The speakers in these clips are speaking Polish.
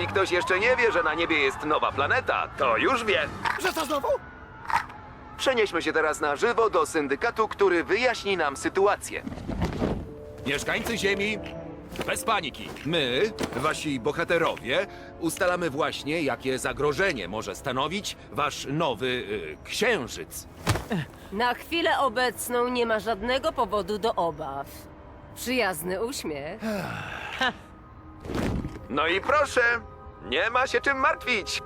Jeśli ktoś jeszcze nie wie, że na niebie jest nowa planeta, to już wie. Że co znowu? Przenieśmy się teraz na żywo do syndykatu, który wyjaśni nam sytuację. Mieszkańcy Ziemi, bez paniki. My, wasi bohaterowie, ustalamy właśnie, jakie zagrożenie może stanowić wasz nowy y, księżyc. Na chwilę obecną nie ma żadnego powodu do obaw. Przyjazny uśmiech. No i proszę, nie ma się czym martwić.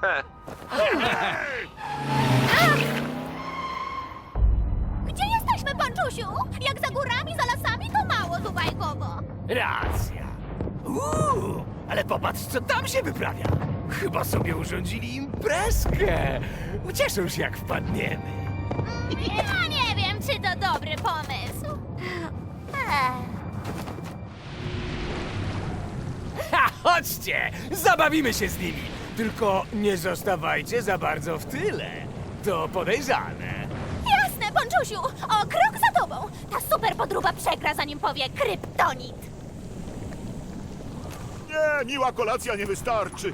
Heh. Gdzie jesteśmy, Panczusiu? Jak za górami, za lasami, to mało tu bajkowo. Racja. Uuu, ale popatrz, co tam się wyprawia. Chyba sobie urządzili imprezkę. Ucieszą się, jak wpadniemy. Ja nie wiem, czy to dobry pomysł. Ech. Ha, chodźcie! Zabawimy się z nimi. Tylko nie zostawajcie za bardzo w tyle. To podejrzane. Jasne, Panczusiu! O krok za tobą! Ta super podruba przegra, zanim powie kryptonit. Nie, miła kolacja nie wystarczy.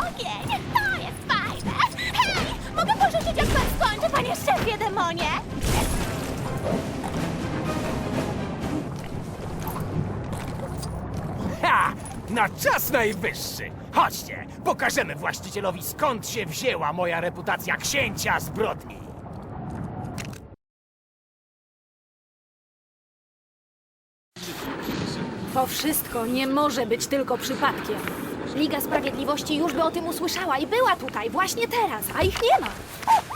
Ogień! To jest fajne! Hej, mogę pożyczyć jak pan skończy, panie szefie demonie? Ha! Na czas najwyższy! Chodźcie, pokażemy właścicielowi skąd się wzięła moja reputacja księcia zbrodni. To wszystko nie może być tylko przypadkiem. Liga Sprawiedliwości już by o tym usłyszała i była tutaj właśnie teraz, a ich nie ma.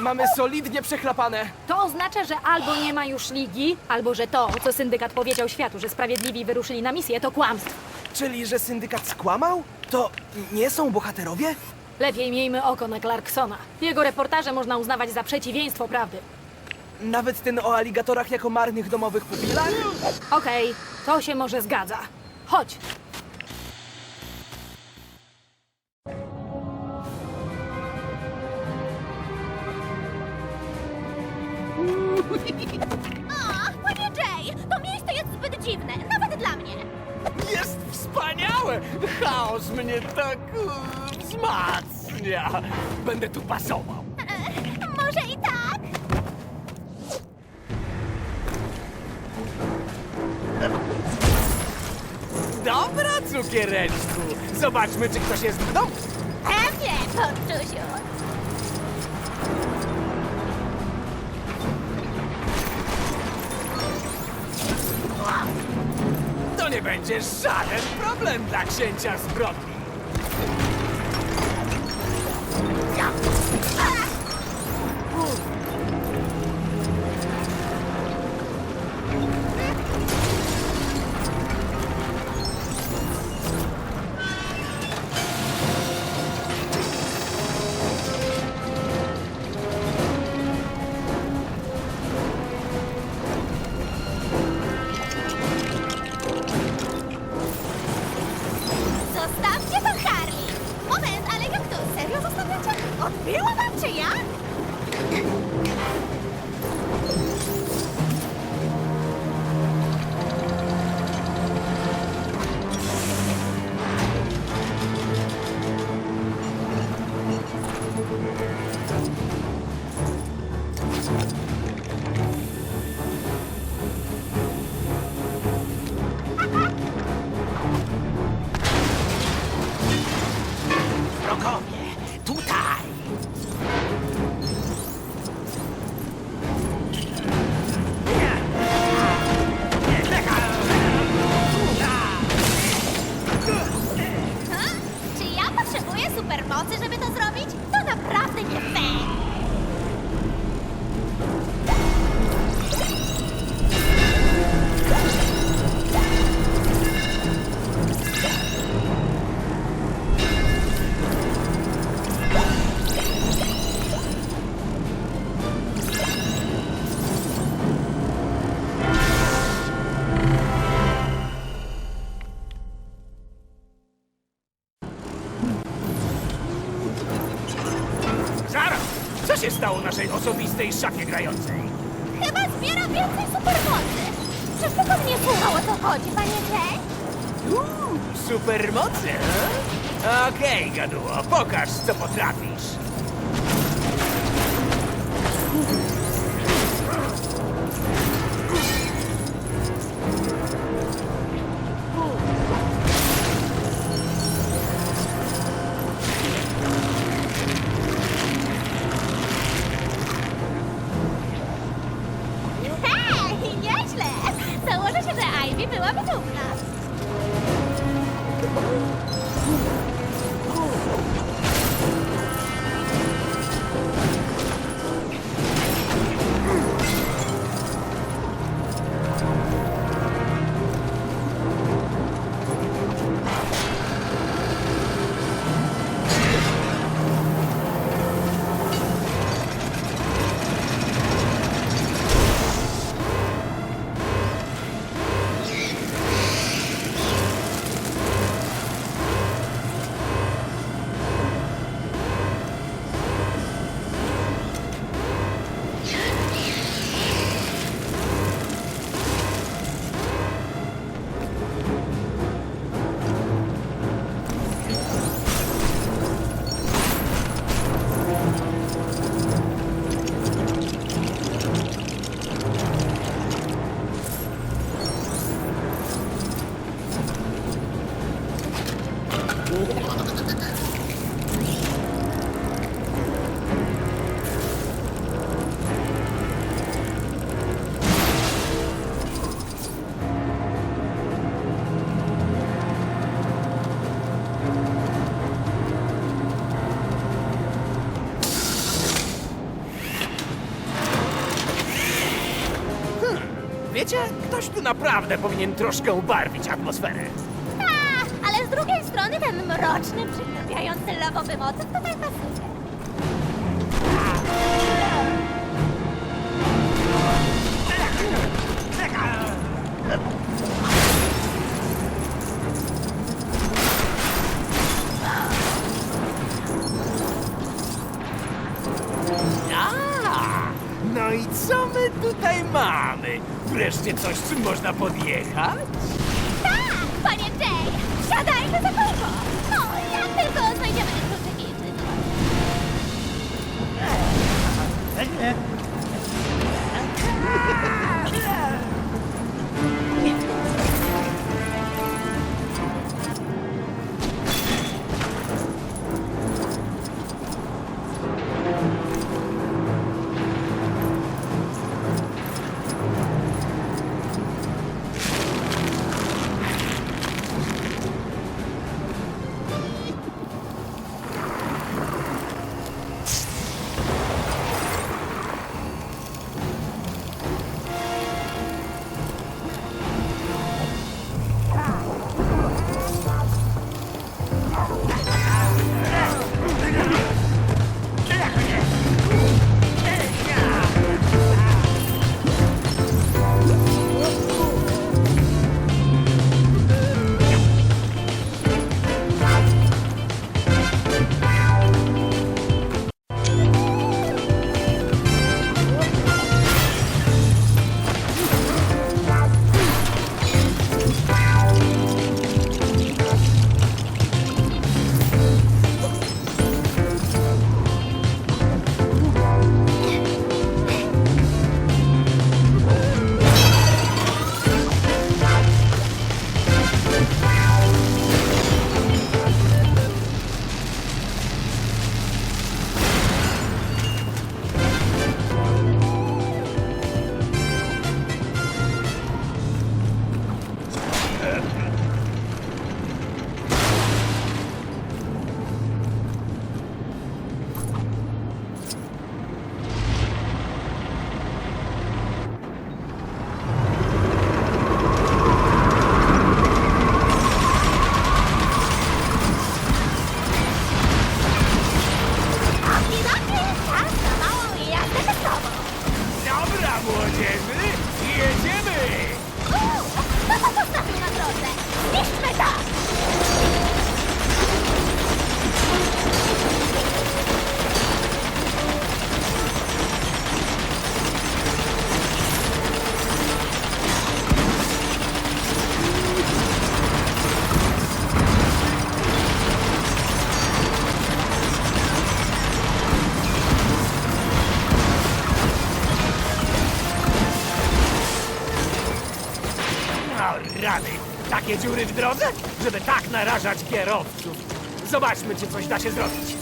Mamy solidnie przechlapane. To oznacza, że albo nie ma już ligi, albo że to, co syndykat powiedział światu, że sprawiedliwi wyruszyli na misję, to kłamstwo. Czyli, że syndykat skłamał? To nie są bohaterowie? Lepiej miejmy oko na Clarksona. Jego reportaże można uznawać za przeciwieństwo prawdy. Nawet ten o aligatorach jako marnych domowych pupilach? Okej, to się może zgadza. Chodź. O, panie Jay, to miejsce jest zbyt dziwne, nawet dla mnie. Jest wspaniałe! Chaos mnie tak e, wzmacnia. Będę tu pasował. Dobra, cukiereczku. Zobaczmy, czy ktoś jest w domu. Pewnie, Panczusiu. To nie będzie żaden problem dla księcia zbrodni. Się stało naszej osobistej szafie grającej? Chyba zbiera więcej supermocy. Czy tylko mnie słuchał o co chodzi, panie Jay? Uuu, supermoce, he? Okej, gaduło, pokaż, co potrafisz. Wiecie, ktoś tu naprawdę powinien troszkę ubarwić atmosferę. A, ale z drugiej strony ten mroczny, przygnębiający lawowy motyw tutaj pasuje. A, no i co my tutaj mamy? Wreszcie coś, czym można podjechać? Tak, panie Jay! Siadajmy za koło! No, jak tylko znajdziemy ekskluzywizy. takie dziury w drodze, żeby tak narażać kierowców. Zobaczmy, czy coś da się zrobić.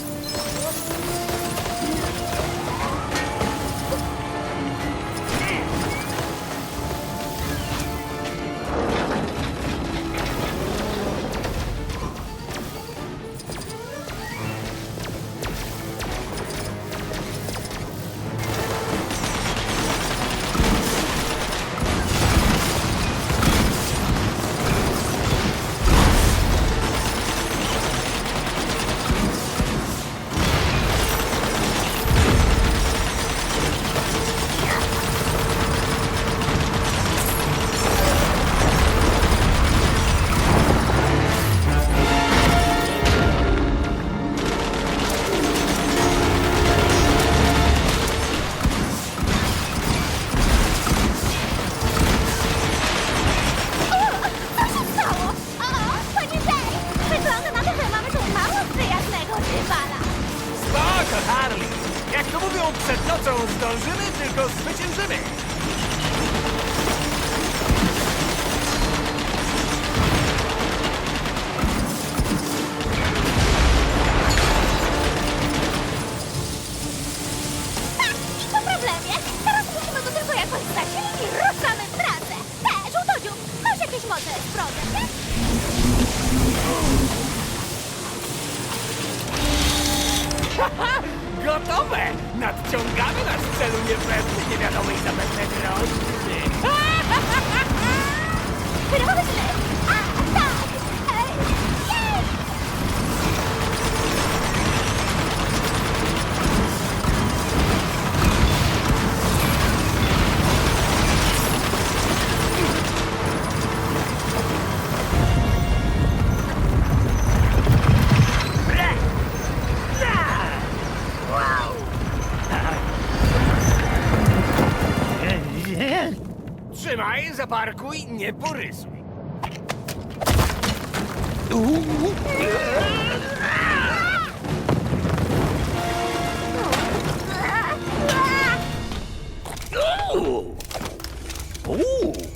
Zaparkuj, nie porysuj.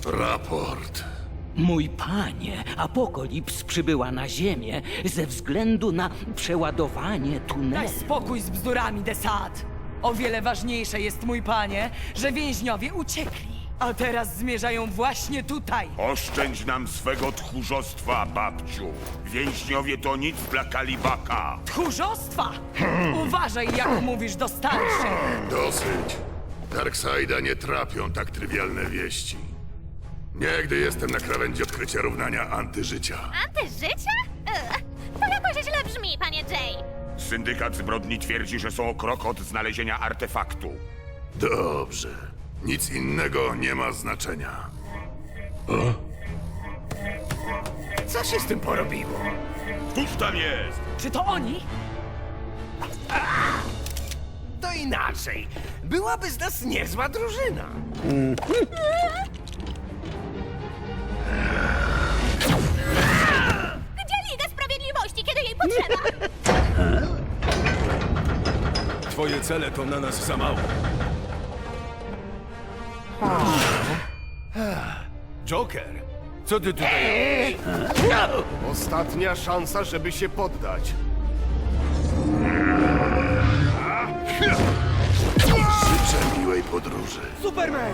Raport. Mój panie, Apokolips przybyła na Ziemię ze względu na przeładowanie tunelu. Daj spokój z bzdurami, Desat! O wiele ważniejsze jest, mój panie, że więźniowie uciekli. A teraz zmierzają właśnie tutaj. Oszczędź nam swego tchórzostwa, babciu. Więźniowie to nic dla Kalibaka. Tchórzostwa! Uważaj, jak mówisz do starszych. Dosyć. Darkseida nie trapią tak trywialne wieści. Niegdy jestem na krawędzi odkrycia równania antyżycia. Antyżycia? Ugh, to jakoś źle brzmi, panie Jay. Syndykat zbrodni twierdzi, że są o krok od znalezienia artefaktu. Dobrze. Nic innego nie ma znaczenia. Co się z tym porobiło? Któż tam jest? Czy to oni? To inaczej. Byłaby z nas niezła drużyna. Gdzie Liga Sprawiedliwości, kiedy jej potrzeba? Twoje cele to na nas za mało. Joker, co ty tutaj... Ostatnia szansa, żeby się poddać. Życzę miłej podróży. Superman!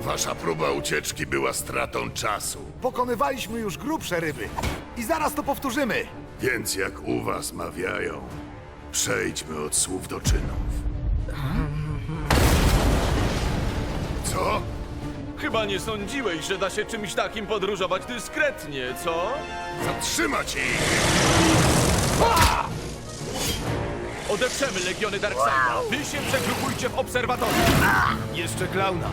Wasza próba ucieczki była stratą czasu. Pokonywaliśmy już grubsze ryby. I zaraz to powtórzymy. Więc jak u was mawiają, przejdźmy od słów do czynów. Co? Chyba nie sądziłeś, że da się czymś takim podróżować dyskretnie, co? Zatrzymać ich! Odeprzemy legiony Darkseida. Wy się przegrupujcie w obserwatorium. Jeszcze klauna.